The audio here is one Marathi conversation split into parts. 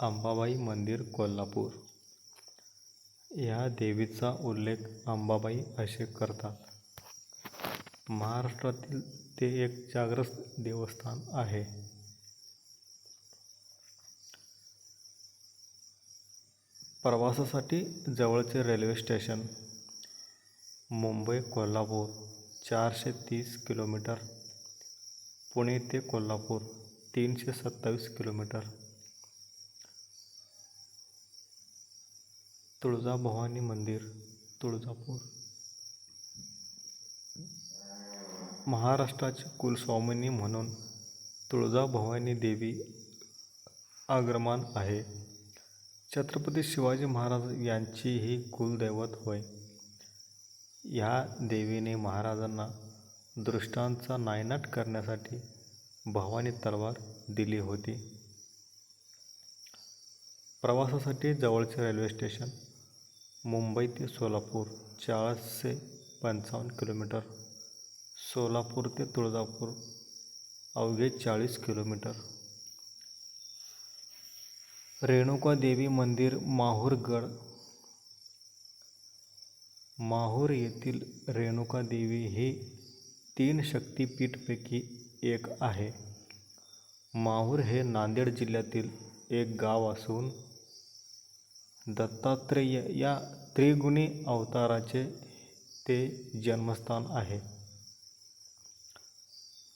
अंबाबाई मंदिर कोल्हापूर. या देवीचा उल्लेख अंबाबाई असे करतात. महाराष्ट्रातील ते एक जागृत देवस्थान आहे. प्रवासासाठी जवळचे रेल्वे स्टेशन मुंबई कोल्हापूर चारशे तीस किलोमीटर. पुणे ते कोल्हापूर तीनशे सत्तावीस किलोमीटर. तुळजाभवानी मंदिर तुळजापूर. महाराष्ट्राची कुलस्वामिनी म्हणून तुळजाभवानी देवी आग्रमान आहे. छत्रपती शिवाजी महाराज यांची ही कुलदैवत होय. ह्या देवीने महाराजांना दृष्टांचा नायनाट करण्यासाठी भवानी तलवार दिली होती. प्रवासासाठी जवळचे रेल्वे स्टेशन मुंबई ते सोलापूर चारशे पंचावन्न किलोमीटर सोलापूर ते तुळजापूर अवघे चाळीस किलोमीटर. रेणुका देवी मंदिर माहूरगड माहूर येथील रेणुका देवी ही तीन शक्तिपीठपैकी एक आहे. माहूर हे नांदेड जिल्ह्यातील एक गाव असून दत्तात्रेय या त्रिगुणी अवताराचे ते जन्मस्थान आहे.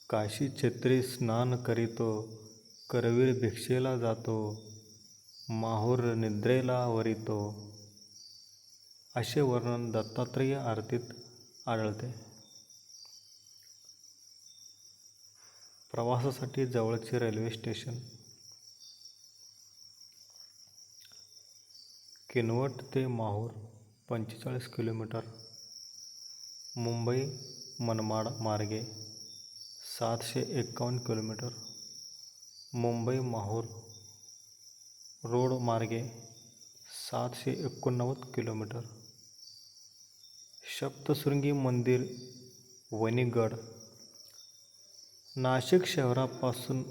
काशी छत्री स्नान करीतो करवीर भिक्षेला जातो माहूर निद्रेला वरितो असे वर्णन दत्तात्रेय आरतीत आढळते. प्रवासासाठी जवळचे रेल्वे स्टेशन किनवट ते माहूर पंचेचाळीस किलोमीटर. मुंबई मनमाड मार्गे सातशे एकावन्न किलोमीटर. मुंबई माहूर रोड मार्गे सातशे एकोणनव्वद किलोमीटर. सप्तशृंगी मंदिर वणीगड. नाशिक शहरापासून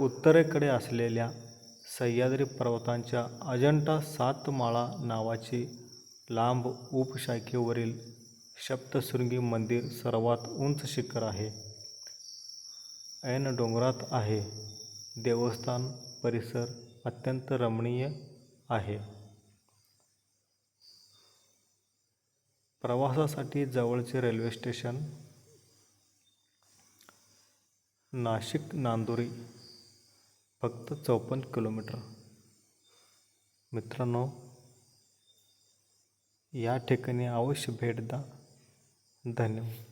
उत्तरेकडे असलेल्या सह्याद्री पर्वतांच्या अजंठा सातमाळा नावाची लांब उपशाखेवरील सप्तशृंगी मंदिर सर्वात उंच शिखर आहे. ऐन डोंगरात आहे. देवस्थान परिसर अत्यंत रमणीय आहे. प्रवासासाठी जवळचे रेल्वे स्टेशन नाशिक नांदुरी फक्त चौपन्न किलोमीटर. मित्रांनो या ठिकाणी अवश्य भेट द्या. धन्यवाद.